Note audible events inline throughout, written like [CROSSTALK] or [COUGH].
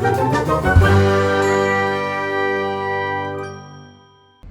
Música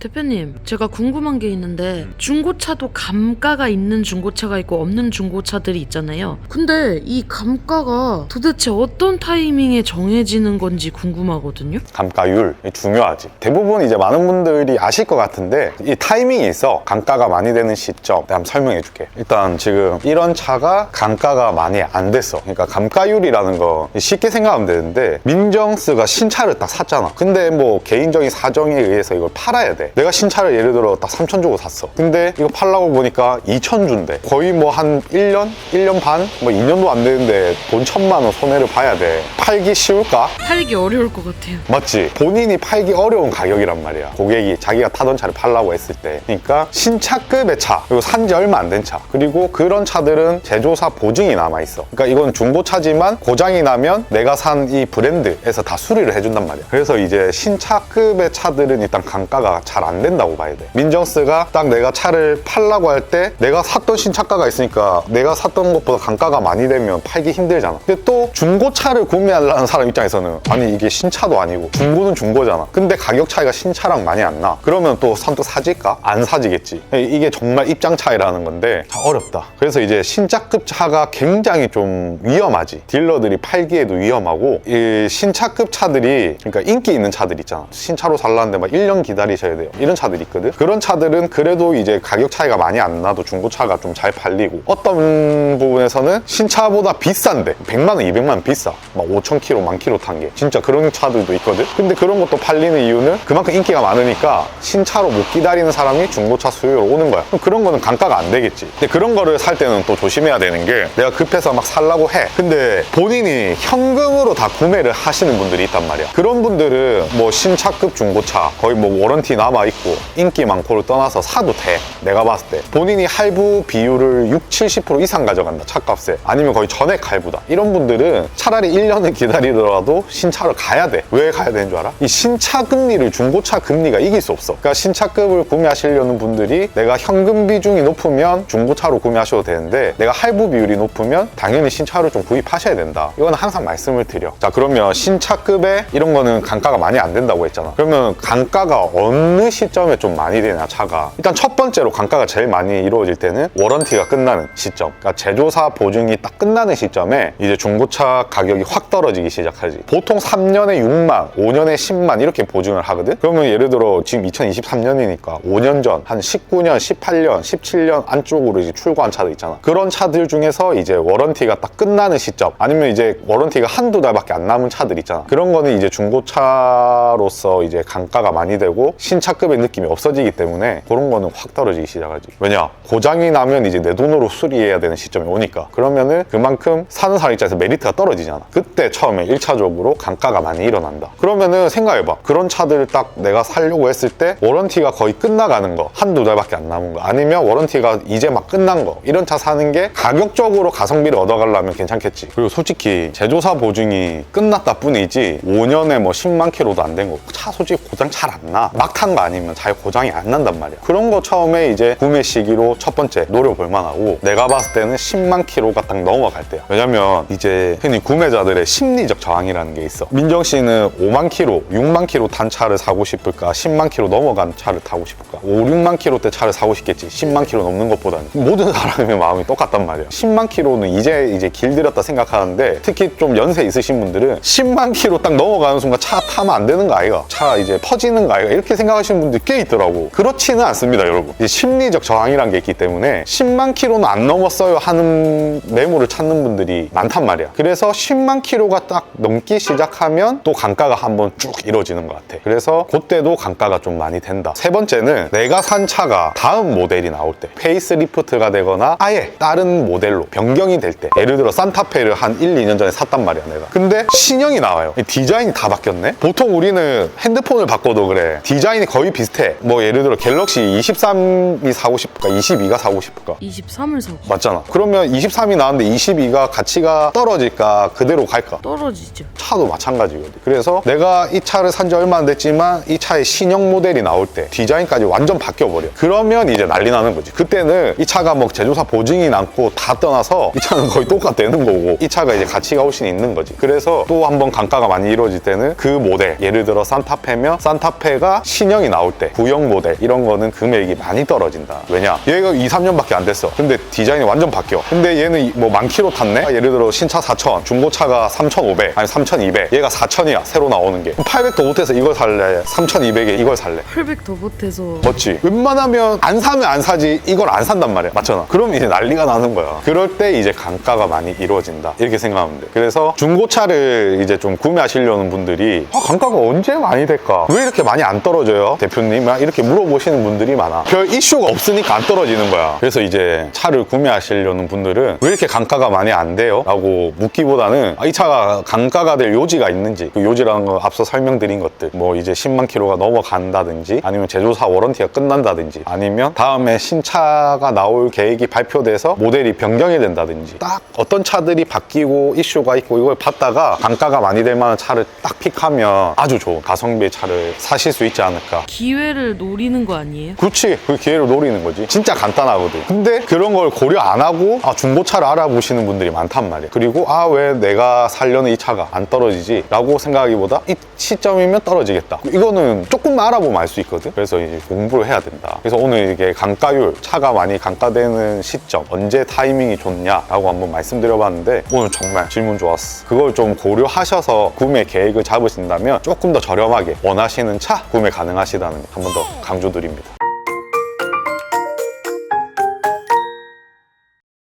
대표님, 제가 궁금한 게 있는데 중고차도 감가가 있는 중고차가 있고 없는 중고차들이 있잖아요. 근데 이 감가가 도대체 어떤 타이밍에 정해지는 건지 궁금하거든요. 감가율 중요하지. 대부분 이제 많은 분들이 아실 것 같은데 이 타이밍이 있어. 감가가 많이 되는 시점. 내가 한번 설명해 줄게. 일단 지금 이런 차가 감가가 많이 안 됐어. 그러니까 감가율이라는 거 쉽게 생각하면 되는데 민정스가 신차를 딱 샀잖아. 근데 뭐 개인적인 사정에 의해서 이걸 팔아야 돼. 내가 신차를 예를 들어 딱 3천 주고 샀어. 근데 이거 팔라고 보니까 2천 준대. 거의 뭐 한 1년? 1년 반? 뭐 2년도 안 되는데 돈 천만 원 손해를 봐야 돼. 팔기 쉬울까? 팔기 어려울 것 같아요. 맞지? 본인이 팔기 어려운 가격이란 말이야. 고객이 자기가 타던 차를 팔라고 했을 때. 그러니까 신차급의 차, 그리고 산 지 얼마 안 된 차. 그리고 그런 차들은 제조사 보증이 남아있어. 그러니까 이건 중고차지만 고장이 나면 내가 산 이 브랜드에서 다 수리를 해준단 말이야. 그래서 이제 신차급의 차들은 일단 감가가 잘안 된다고 봐야 돼. 민정스가 딱 내가 차를 팔라고 할 때 내가 샀던 신차가가 있으니까 내가 샀던 것보다 감가가 많이 되면 팔기 힘들잖아. 근데 또 중고차를 구매하려는 사람 입장에서는 아니 이게 신차도 아니고 중고는 중고잖아. 근데 가격 차이가 신차랑 많이 안 나. 그러면 또 선뜻 사질까? 안 사지겠지. 이게 정말 입장 차이라는 건데 다 어렵다. 그래서 이제 신차급 차가 굉장히 좀 위험하지. 딜러들이 팔기에도 위험하고 이 신차급 차들이 그러니까 인기 있는 차들 있잖아. 신차로 살라는데 막 1년 기다리셔야 돼요. 이런 차들이 있거든. 그런 차들은 그래도 이제 가격 차이가 많이 안 나도 중고차가 좀 잘 팔리고 어떤 부분에서는 신차보다 비싼데 100만 원, 200만 원 비싸. 막 5천 킬로, 만 킬로 탄 게. 진짜 그런 차들도 있거든. 근데 그런 것도 팔리는 이유는 그만큼 인기가 많으니까 신차로 못 기다리는 사람이 중고차 수요로 오는 거야. 그럼 그런 거는 감가가 안 되겠지. 근데 그런 거를 살 때는 또 조심해야 되는 게 내가 급해서 막 살라고 해. 근데 본인이 현금으로 다 구매를 하시는 분들이 있단 말이야. 그런 분들은 뭐 신차급 중고차 거의 뭐 워런티 남아 있고 인기 많고를 떠나서 사도 돼. 내가 봤을 때 본인이 할부 비율을 6, 70% 이상 가져간다. 차값에 아니면 거의 전액 할부다. 이런 분들은 차라리 1년을 기다리더라도 신차를 가야 돼. 왜 가야 되는 줄 알아? 이 신차 금리를 중고차 금리가 이길 수 없어. 그러니까 신차급을 구매하시려는 분들이 내가 현금 비중이 높으면 중고차로 구매하셔도 되는데 내가 할부 비율이 높으면 당연히 신차를 좀 구입하셔야 된다. 이건 항상 말씀을 드려. 자 그러면 신차급에 이런 거는 감가가 많이 안 된다고 했잖아. 그러면 감가가 어느 시점에 좀 많이 되냐 차가. 일단 첫 번째로 감가가 제일 많이 이루어질 때는 워런티가 끝나는 시점. 그러니까 제조사 보증이 딱 끝나는 시점에 이제 중고차 가격이 확 떨어지기 시작하지. 보통 3년에 6만, 5년에 10만 이렇게 보증을 하거든. 그러면 예를 들어 지금 2023년이니까 5년 전 한 19년, 18년, 17년 안쪽으로 이제 출고한 차들 있잖아. 그런 차들 중에서 이제 워런티가 딱 끝나는 시점 아니면 이제 워런티가 한두 달밖에 안 남은 차들 있잖아. 그런 거는 이제 중고차로서 이제 감가가 많이 되고 신차 급의 느낌이 없어지기 때문에 그런 거는 확 떨어지기 시작하지. 왜냐? 고장이 나면 이제 내 돈으로 수리해야 되는 시점이 오니까. 그러면은 그만큼 사는 사람 입장에서 메리트가 떨어지잖아. 그때 처음에 1차적으로 감가가 많이 일어난다. 그러면은 생각해봐. 그런 차들을 딱 내가 살려고 했을 때 워런티가 거의 끝나가는 거. 한두 달밖에 안 남은 거. 아니면 워런티가 이제 막 끝난 거. 이런 차 사는 게 가격적으로 가성비를 얻어가려면 괜찮겠지. 그리고 솔직히 제조사 보증이 끝났다 뿐이지 5년에 뭐 10만 킬로도 안 된 거. 차 솔직히 고장 잘 안 나. 막 탄 거 아니 면 잘 고장이 안 난단 말이야. 그런 거 처음에 이제 구매 시기로 첫 번째 노려볼 만하고 내가 봤을 때는 10만 킬로가 딱 넘어갈 때야. 왜냐면 이제 흔히 구매자들의 심리적 저항이라는 게 있어. 민정 씨는 5만 킬로, 6만 킬로 탄 차를 사고 싶을까? 10만 킬로 넘어간 차를 타고 싶을까? 5, 6만 킬로대 차를 사고 싶겠지. 10만 킬로 넘는 것보다는. 모든 사람의 [LAUGHS] 마음이 똑같단 말이야. 10만 킬로는 이제 이제 길들였다 생각하는데 특히 좀 연세 있으신 분들은 10만 킬로 딱 넘어가는 순간 차 타면 안 되는 거 아이가? 차 이제 퍼지는 거 아이가? 이렇게 생각하시 는 분들 꽤 있더라고. 그렇지는 않습니다, 여러분. 이제 심리적 저항이란 게 있기 때문에 10만 킬로는 안 넘었어요 하는 매물을 찾는 분들이 많단 말이야. 그래서 10만 킬로가 딱 넘기 시작하면 또 감가가 한번 쭉 이루어지는 것 같아. 그래서 그때도 감가가 좀 많이 된다. 세 번째는 내가 산 차가 다음 모델이 나올 때 페이스 리프트가 되거나 아예 다른 모델로 변경이 될 때 예를 들어 산타페를 한 1, 2년 전에 샀단 말이야 내가. 근데 신형이 나와요. 이 디자인이 다 바뀌었네. 보통 우리는 핸드폰을 바꿔도 그래. 디자인이 거의 거의 비슷해. 뭐 예를 들어 갤럭시 23이 사고 싶을까? 22가 사고 싶을까? 23을 사고 맞잖아. 그러면 23이 나왔는데 22가 가치가 떨어질까? 그대로 갈까? 떨어지죠. 차도 마찬가지거든. 그래서 내가 이 차를 산 지 얼마 안 됐지만 이 차의 신형 모델이 나올 때 디자인까지 완전 바뀌어버려. 그러면 이제 난리 나는 거지. 그때는 이 차가 뭐 제조사 보증이 남고 다 떠나서 이 차는 거의 똑같다는 거고 이 차가 이제 가치가 훨씬 있는 거지. 그래서 또 한 번 강가가 많이 이루어질 때는 그 모델, 예를 들어 산타페면 산타페가 신형이 나올 때 구형 모델 이런 거는 금액이 많이 떨어진다. 왜냐? 얘가 2, 3년밖에 안 됐어. 근데 디자인이 완전 바뀌어. 근데 얘는 뭐만 킬로 탔네? 예를 들어 신차 4천, 중고차가 3,500, 아니 3,200. 얘가 4,000이야. 새로 나오는 게. 800도 못해서 이걸 살래. 3,200에 이걸 살래. 800더 못해서 맞지? 웬만하면 안 사면 안 사지 이걸 안 산단 말이야. 맞잖아. 그럼 이제 난리가 나는 거야. 그럴 때 이제 강가가 많이 이루어진다. 이렇게 생각하면 돼. 그래서 중고차를 이제 좀 구매하시려는 분들이 아, 강가가 언제 많이 될까? 왜 이렇게 많이 안 떨어져요? 대표님? 막 이렇게 물어보시는 분들이 많아. 별 이슈가 없으니까 안 떨어지는 거야. 그래서 이제 차를 구매하시려는 분들은 왜 이렇게 강가가 많이 안 돼요? 라고 묻기보다는 아, 이 차가 강가가 될 요지가 있는지 그 요지라는 거 앞서 설명드린 것들 뭐 이제 10만 킬로가 넘어간다든지 아니면 제조사 워런티가 끝난다든지 아니면 다음에 신차가 나올 계획이 발표돼서 모델이 변경이 된다든지 딱 어떤 차들이 바뀌고 이슈가 있고 이걸 봤다가 단가가 많이 될 만한 차를 딱 픽하면 아주 좋은 가성비의 차를 사실 수 있지 않을까 기회를 노리는 거 아니에요? 그렇지. 그 기회를 노리는 거지. 진짜 간단하거든. 근데 그런 걸 고려 안 하고 아 중고차를 알아보시는 분들이 많단 말이야. 그리고 아 왜 내가 살려는 이 차가 안 떨어지지? 라고 생각하기보다 이 시점이면 떨어지겠다. 이거는 조금만 알아보면 알 수 있거든. 그래서 이제 공부를 해야 된다. 그래서 오늘 이게 강가율 차가 많이 강가되는 시점 언제 타이밍이 좋냐라고 한번 말씀드려봤는데 오늘 정말 질문 좋았어. 그걸 좀 고려하셔서 구매 계획을 잡으신다면 조금 더 저렴하게 원하시는 차 구매 가능하시 다는 한 번 더 강조드립니다